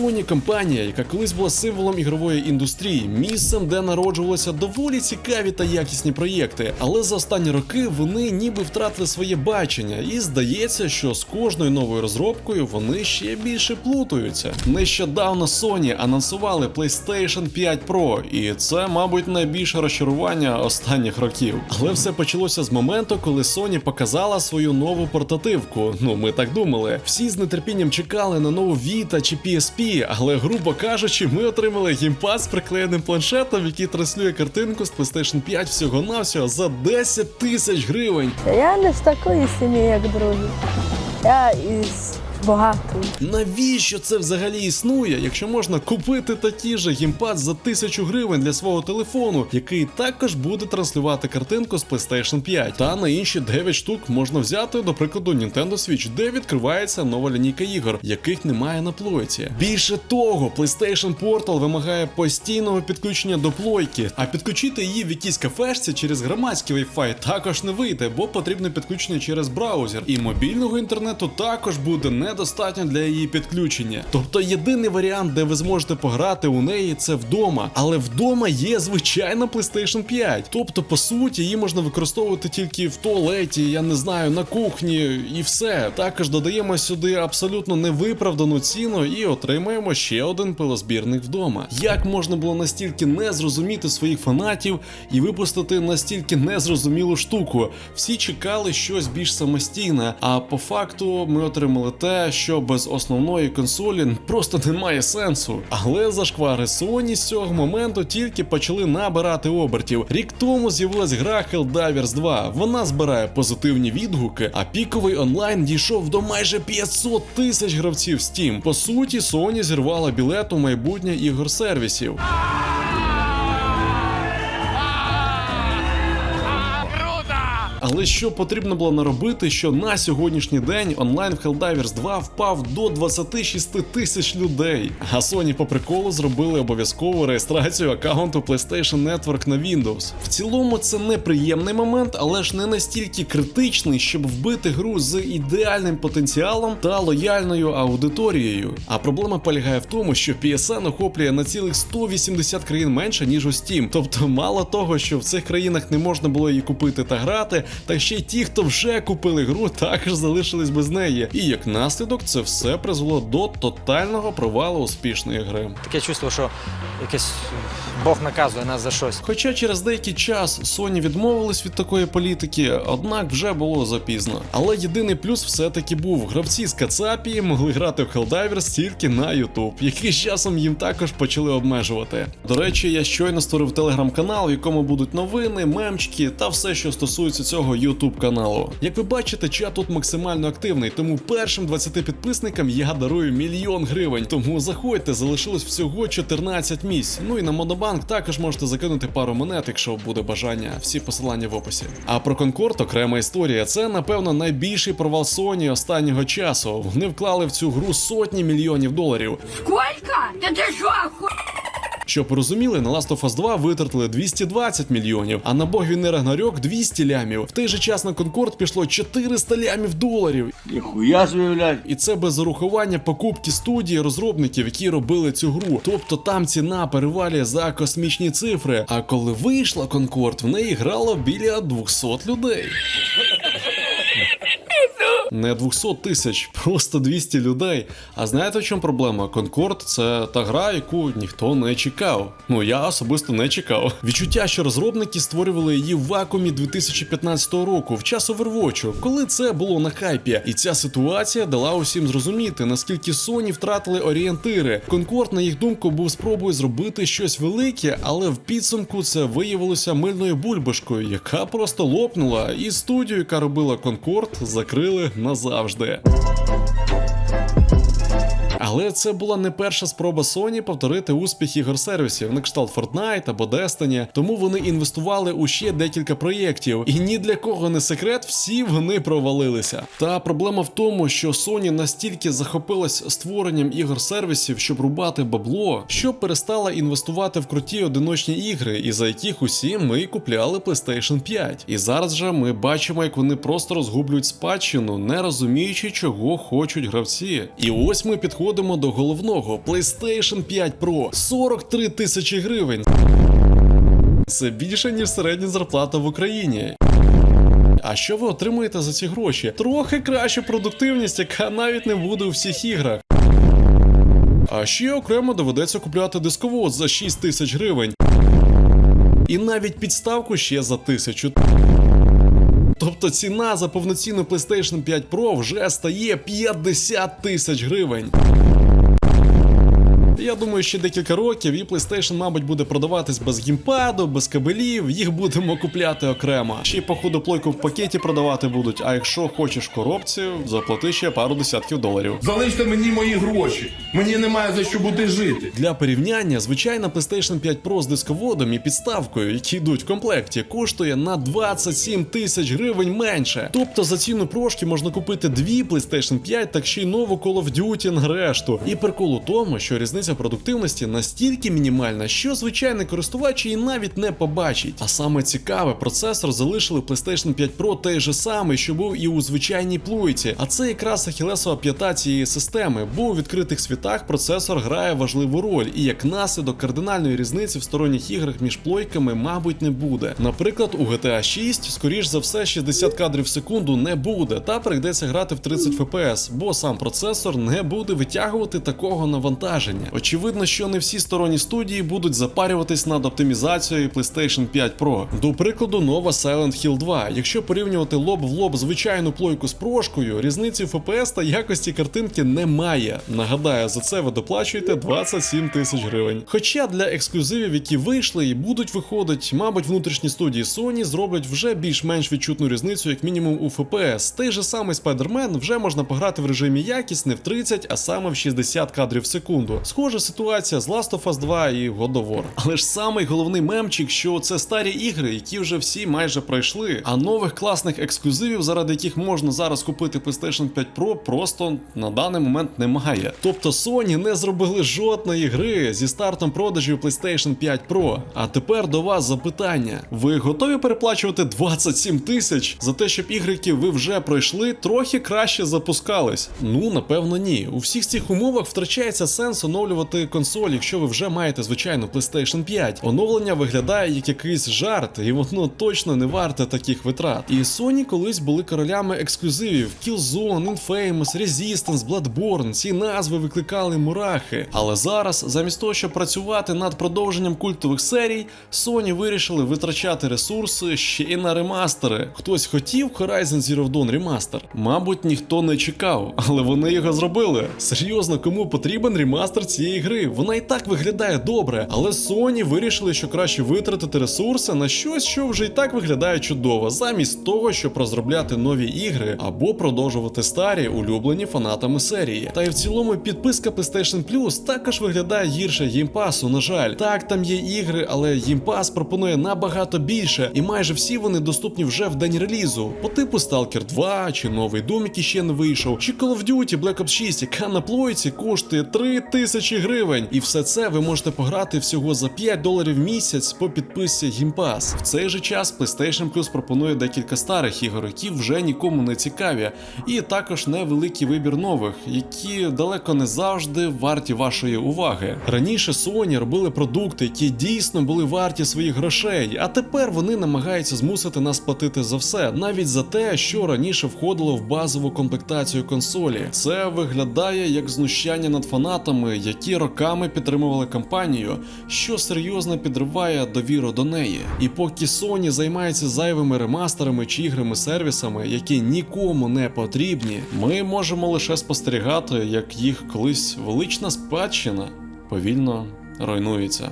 Sony компанія, яка колись була символом ігрової індустрії, місцем, де народжувалися доволі цікаві та якісні проєкти. Але за останні роки вони ніби втратили своє бачення, і здається, що з кожною новою розробкою вони ще більше плутаються. Нещодавно Sony анонсували PlayStation 5 Pro, і це, мабуть, найбільше розчарування останніх років. Але все почалося з моменту, коли Sony показала свою нову портативку. Ну, ми так думали. Всі з нетерпінням чекали на нову Vita чи PSP, але грубо кажучи, ми отримали геймпад з приклеєним планшетом, який транслює картинку з PlayStation 5 всього-навсього за 10 тисяч гривень. Я не з такої сім'ї, як другі. Я із багатої. Навіщо це взагалі існує, якщо можна купити такий же геймпад за тисячу гривень для свого телефону, який також буде транслювати картинку з PlayStation 5. Та на інші 9 штук можна взяти, до прикладу, Nintendo Switch, де відкривається нова лінійка ігор, яких немає на плойці. Більше того, PlayStation Portal вимагає постійного підключення до плойки, а підключити її в якійсь кафешці через громадський Wi-Fi також не вийде, бо потрібне підключення через браузер. І мобільного інтернету також буде недостатньо для її підключення. Тобто єдиний варіант, де ви зможете пограти у неї, це вдома. Але вдома є звичайна PlayStation 5. Тобто, по суті, її можна використовувати тільки в туалеті, я не знаю, на кухні і все. Також додаємо сюди абсолютно невиправдану ціну і отримаємо ще один пилозбірник вдома. Як можна було настільки не зрозуміти своїх фанатів і випустити настільки незрозумілу штуку? Всі чекали щось більш самостійне, а по факту ми отримали те, що без основної консолі просто немає сенсу. Але зашквари Sony з цього моменту тільки почали набирати обертів. Рік тому з'явилась гра Helldivers 2. Вона збирає позитивні відгуки, а піковий онлайн дійшов до майже 500 тисяч гравців Steam. По суті, Sony зірвала білет у майбутнє ігор сервісів. Але що потрібно було наробити, що на сьогоднішній день онлайн в Helldivers 2 впав до 26 тисяч людей. А Sony по приколу зробили обов'язкову реєстрацію аккаунту PlayStation Network на Windows. В цілому це неприємний момент, але ж не настільки критичний, щоб вбити гру з ідеальним потенціалом та лояльною аудиторією. А проблема полягає в тому, що PSN охоплює на цілих 180 країн менше ніж у Steam. Тобто, мало того, що в цих країнах не можна було її купити та грати, так ще й ті, хто вже купили гру, також залишились без неї. І як наслідок, це все призвело до тотального провалу успішної гри. Таке чувство, що якесь Бог наказує нас за щось. Хоча через деякий час Sony відмовились від такої політики, однак вже було запізно. Але єдиний плюс все-таки був: гравці з Кацапії могли грати в Helldivers тільки на YouTube, який з часом їм також почали обмежувати. До речі, я щойно створив телеграм-канал, в якому будуть новини, мемчики та все, що стосується цього YouTube каналу. Як ви бачите, чат тут максимально активний, тому першим 20 підписникам я дарую мільйон гривень. Тому заходьте, залишилось всього 14 місць. Ну і на Монобанк також можете закинути пару монет, якщо буде бажання. Всі посилання в описі. А про Конкорд окрема історія. Це напевно найбільший провал Sony останнього часу. Вони вклали в цю гру сотні мільйонів доларів. Сколько? Да ты что, оху... Щоб розуміли, на Last of Us 2 витратили 220 мільйонів, а на Бог війни Рагнарьок 200 лямів. В той же час на Конкорд пішло 400 лямів доларів. Ніхуя блядь. І це без урахування покупки студії розробників, які робили цю гру. Тобто там ціна перевалює за космічні цифри. А коли вийшла Конкорд, в неї грало біля 200 людей. Не 200 тисяч, просто 200 людей. А знаєте, в чому проблема? Конкорд це та гра, яку ніхто не чекав. Ну я особисто не чекав. Відчуття, що розробники створювали її в вакуумі 2015 року, в час Overwatch, коли це було на хайпі. І ця ситуація дала усім зрозуміти, наскільки Sony втратили орієнтири. Конкорд, на їх думку, був спробою зробити щось велике, але в підсумку це виявилося мильною бульбашкою, яка просто лопнула, і студію, яка робила Конкорд, закрили назавжди. Але це була не перша спроба Sony повторити успіх ігор сервісів на кшталт Fortnite або Destiny, тому вони інвестували у ще декілька проєктів, і ні для кого не секрет, всі вони провалилися. Та проблема в тому, що Sony настільки захопилась створенням ігор сервісів, щоб рубати бабло, що перестала інвестувати в круті одиночні ігри, і за яких усі ми купляли PlayStation 5. І зараз же ми бачимо, як вони просто розгублюють спадщину, не розуміючи, чого хочуть гравці. І ось ми підходимо переходимо до головного PlayStation 5 Pro 43 тисячі гривень. Це більше ніж середня зарплата в Україні. А що ви отримуєте за ці гроші? Трохи кращу продуктивність, яка навіть не буде у всіх іграх. А ще окремо доведеться купляти дисковод за 6 тисяч гривень. І навіть підставку ще за тисячу. Тобто ціна за повноцінну PlayStation 5 Pro вже стає 50 тисяч гривень. Я думаю, ще декілька років і PlayStation, мабуть, буде продаватись без гімпаду, без кабелів, їх будемо купляти окремо. Ще й походу плойку в пакеті продавати будуть. А якщо хочеш коробці, заплати ще пару десятків доларів. Залиште мені мої гроші. Мені немає за що бути жити. Для порівняння, звичайна PlayStation 5 Pro з дисководом і підставкою, які йдуть в комплекті, коштує на 27 тисяч гривень менше. Тобто за ціну прошки можна купити дві PlayStation 5, так ще й нову Call of Duty на решту. І прикол у тому, що різниця продуктивності настільки мінімальна, що звичайний користувач її навіть не побачить. А саме цікаве, процесор залишили PlayStation 5 Pro той же самий, що був і у звичайній плуйці. А це якраз ахілесова п'ята цієї системи, бо у відкритих світах процесор грає важливу роль, і як наслідок кардинальної різниці в сторонніх іграх між плойками, мабуть, не буде. Наприклад, у GTA 6, скоріш за все, 60 кадрів в секунду не буде, та прийдеться грати в 30 FPS, бо сам процесор не буде витягувати такого навантаження. Очевидно, що не всі сторонні студії будуть запарюватись над оптимізацією PlayStation 5 Pro. До прикладу, нова Silent Hill 2. Якщо порівнювати лоб в лоб звичайну плойку з прошкою, різниці FPS та якості картинки немає. Нагадаю, за це ви доплачуєте 27 тисяч гривень. Хоча для ексклюзивів, які вийшли і будуть виходити, мабуть, внутрішні студії Sony зроблять вже більш-менш відчутну різницю, як мінімум у FPS. Той же самий Spider-Man вже можна пограти в режимі якість не в 30, а саме в 60 кадрів в секунду. Схожа ситуація з Last of Us 2 і God of War. Але ж самий головний мемчик, що це старі ігри, які вже всі майже пройшли. А нових класних ексклюзивів, заради яких можна зараз купити PlayStation 5 Pro, просто на даний момент немає. Тобто Sony не зробили жодної гри зі стартом продажів PlayStation 5 Pro. А тепер до вас запитання: ви готові переплачувати 27 тисяч за те, щоб ігри, які ви вже пройшли, трохи краще запускались? Ну напевно, ні. У всіх цих умовах втрачається сенс оновлювати консоль, якщо ви вже маєте звичайну PlayStation 5. Оновлення виглядає як якийсь жарт, і воно точно не варте таких витрат. І Sony колись були королями ексклюзивів: Killzone, Infamous, Resistance, Bloodborne. Ці назви викликали мурахи. Але зараз, замість того, щоб працювати над продовженням культових серій, Sony вирішили витрачати ресурси ще й на ремастери. Хтось хотів Horizon Zero Dawn ремастер? Мабуть, ніхто не чекав, але вони його зробили. Серйозно, кому потрібен ремастер цієї гри? Вона і так виглядає добре, але Sony вирішили, що краще витратити ресурси на щось, що вже і так виглядає чудово, замість того, щоб розробляти нові ігри або продовжувати старі, улюблені фанатами серії. Та й в цілому підписка PlayStation Plus також виглядає гірше геймпасу, на жаль. Так, там є ігри, але геймпас пропонує набагато більше, і майже всі вони доступні вже в день релізу. По типу Stalker 2, чи новий Doom, який ще не вийшов, чи Call of Duty Black Ops 6, яка на плойці коштує 3 тисячі гривень. І все це ви можете пограти всього за 5 доларів в місяць по підписці Game Pass. В цей же час PlayStation Plus пропонує декілька старих ігор, які вже нікому не цікаві, і також невеликий вибір нових, які далеко не завжди варті вашої уваги. Раніше Sony робили продукти, які дійсно були варті своїх грошей, а тепер вони намагаються змусити нас платити за все, навіть за те, що раніше входило в базову комплектацію консолі. Це виглядає як знущання над фанатами, які роками підтримували компанію, що серйозно підриває довіру до неї. І поки Sony займається зайвими ремастерами чи іграми сервісами, які нікому не потрібні, ми можемо лише спостерігати, як їх колись велична спадщина повільно руйнується.